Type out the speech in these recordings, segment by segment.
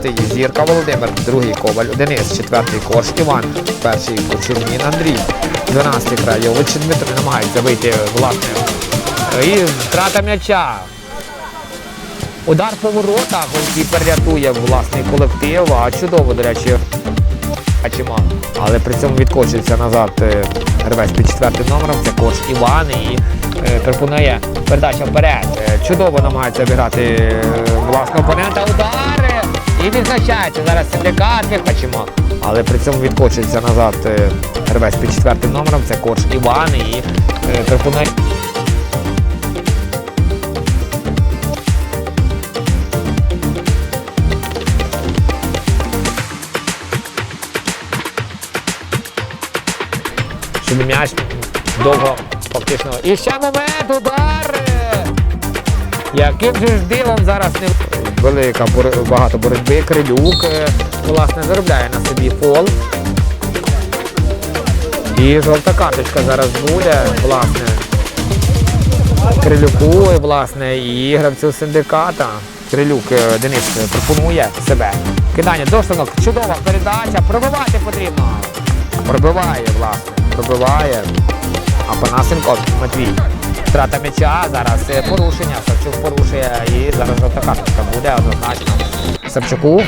13-й Зірка Володимир, другий Коваль, Денис, четвертий Корж Іван, перший Кочергін Андрій, 12-й Крайович Дмитро намагається вийти власне. І втрата м'яча. Удар по воротах, голкіпер рятує власний колектив, а чудово, до речі. Але при цьому відкочується назад е, гравець під четвертим номером, це кош Іван і е, пропонує передача вперед. Е, Чудово намагається обіграти е, власного опонента. Удари! І відзначається зараз синдикат, бачимо. Але при цьому відкочується назад е, гравець під четвертим номером, це кош Іван і е, пропонує. щоб м'яч довго фактично. І ще момент, удар! Яким же ж дивом зараз не велика багато боротьби. Крилюк е, власне заробляє на собі фол. І жовта карточка зараз буде, власне. Крилюку, власне, і гравцю синдиката. Крилюк е, Денис е, пропонує себе. Кидання до штанок, чудова передача, пробивати потрібно. Пробиває, власне, пробиває. А Панасенко Матвій. Втрата м'яча, зараз е, порушення. Савчук порушує і зараз жовта карточка буде однозначно Савчуку.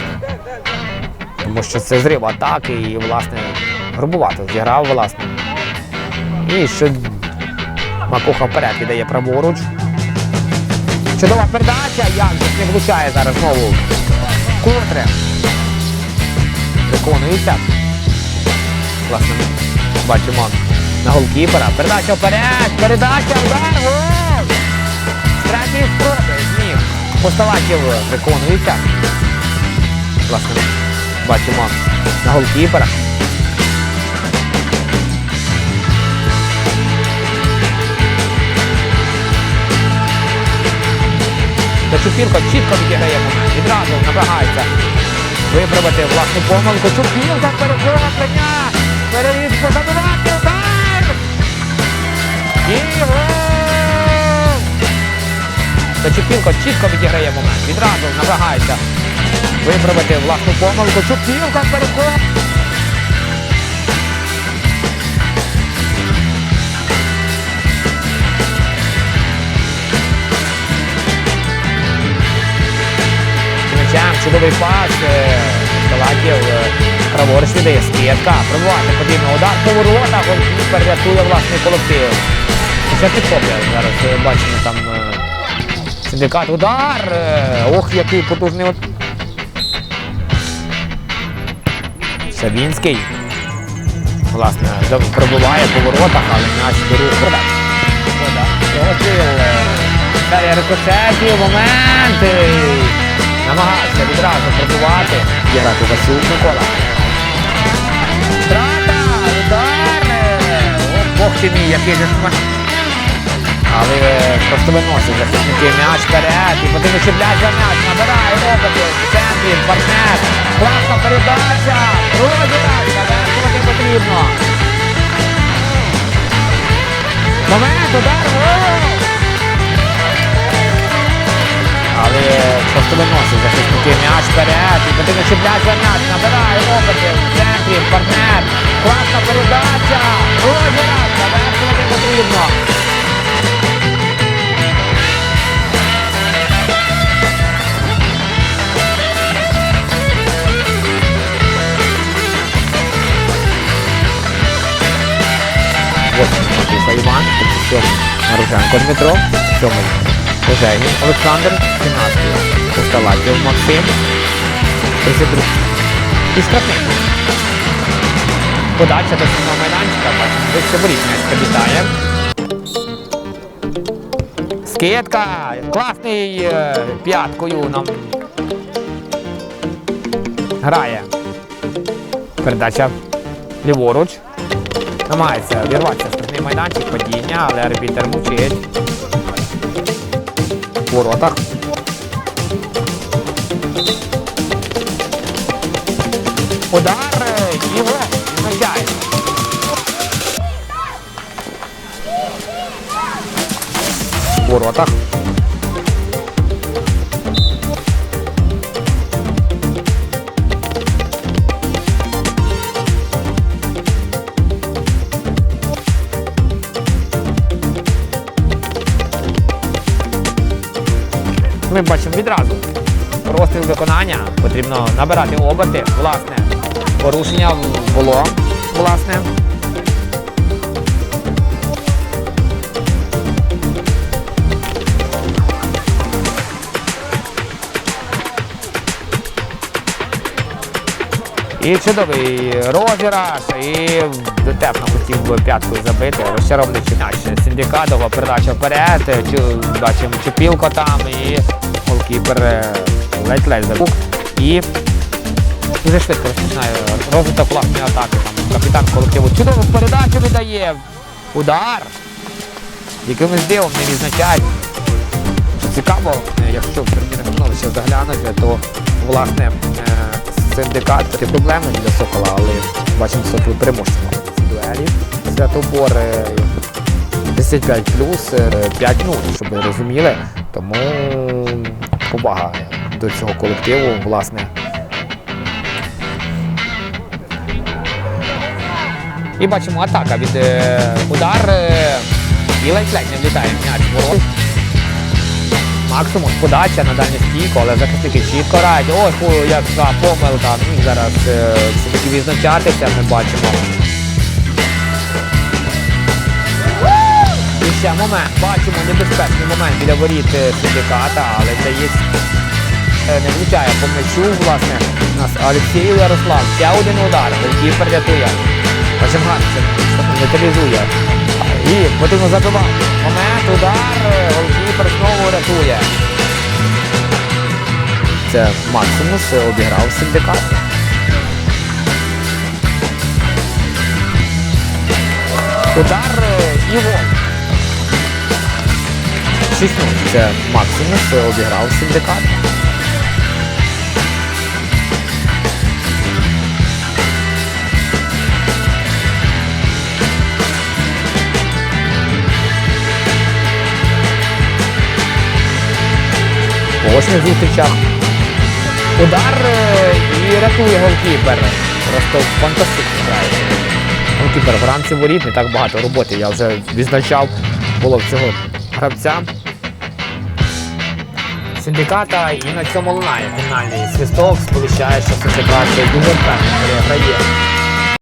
Тому що це зрив атаки і, власне, грубувато зіграв, власне. І що Макуха вперед віддає праворуч. Чудова передача. Янків не влучає зараз знову. Котре. Виконується. Власне, бачимо на голкіпера. Передача вперед. Передача, удар. Гол! Третій спроби. Зміг. Посталаків виконується. Власне, бачимо на голкіпера. Чупірко чітко відіграє. Відразу намагається виправити власну помилку. Чупірка перехоплення. Перевід позабивати удар. Гол! Чітко відіграє момент. Відразу намагається виправити власну помилку. Чупірка перехоплення. М'ячем, чудовий пас. Калаків праворуч віддає скидка. Пробувати потрібно удар по воротах. Голкіпер рятує власний колектив. Це підхоплює. Зараз е, бачимо там е, синдикат. Удар. Е, Ох, який потужний. от- Савінський. Власне, пробиває по воротах, але до рук. Продаж. Далі рикошетів, моменти. Намагається відразу пробувати. Грати Васюк Микола. Втрата! Удар! Бог ти мій, який же смак. Але просто виносить захисники м'яч вперед. І потрібно чіпляти за м'яч. Набирає робити. В центрі, партнер. Класна передача. Розіграш. Завершувати потрібно. Момент, удар. Але просто виносить захисники м'яч вперед. І потрібно чіпляти за м'яч. Набирає робити. В центрі, партнер. Класна передача. Розіграш. Завершувати потрібно. Іван, 37 Дмитро, 7 Ожегін Олександр, 17 Усталатів Максим, 32 і штрафний. Подача до сильного майданчика, бачимо, вище воріт. Скидка, класний п'яткою нам грає. Передача ліворуч. Намагається вірватися майданчик, падіння, але арбітер мовчить. Воротах. Удар е, і гол. Відзначає. В воротах. Ми бачимо відразу. Розстріл виконання. Потрібно набирати оберти. Власне, порушення було. Власне. І чудовий розіграш, і дотепно хотів би п'яткою забити. Розчаровничий наш синдикатова передача вперед. Бачимо Чупілко там і е, ледь-ледь забув. І дуже швидко розпочинає розвиток власної атаки. Там капітан колективу чудову передачу віддає. Удар. Якимось дивом не відзначають. Цікаво, якщо в турнірне становище заглянути, то власне е, синдикат це проблеми для Сокола, але бачимо Сокол переможцем в дуелі. Святобор е, 55 плюс 5 0 щоб ви розуміли. Тому повага до цього колективу, власне. І бачимо атака від е, удар е, і ледь-ледь не влітає м'яч ворот. Максимум подача на дальню стійку, але захисники чітко грають. Ось яка помилка. Зараз е, все-таки відзначатися ми бачимо. Ще момент. Бачимо небезпечний момент біля воріт е, синдиката, але здається, е, не влучає по м'ячу, власне. У нас Олексій Ярослав. Ще один удар. Голкіпер рятує. Ганцев нейтралізує. І потрібно забивати. Момент, удар, е, голкіпер знову рятує. Це Максимус обіграв синдикат. Удар і гол. 6 Це Максимус е, обіграв синдикат. В очних зустрічах. Удар е, і рятує голкіпер. Просто фантастично грає. Голкіпер в рамці воріт, не так багато роботи. Я вже відзначав було в цього гравця. Синдиката і на цьому лунає фінальний свисток, Сполучає, що синдикат дуже впевнено грає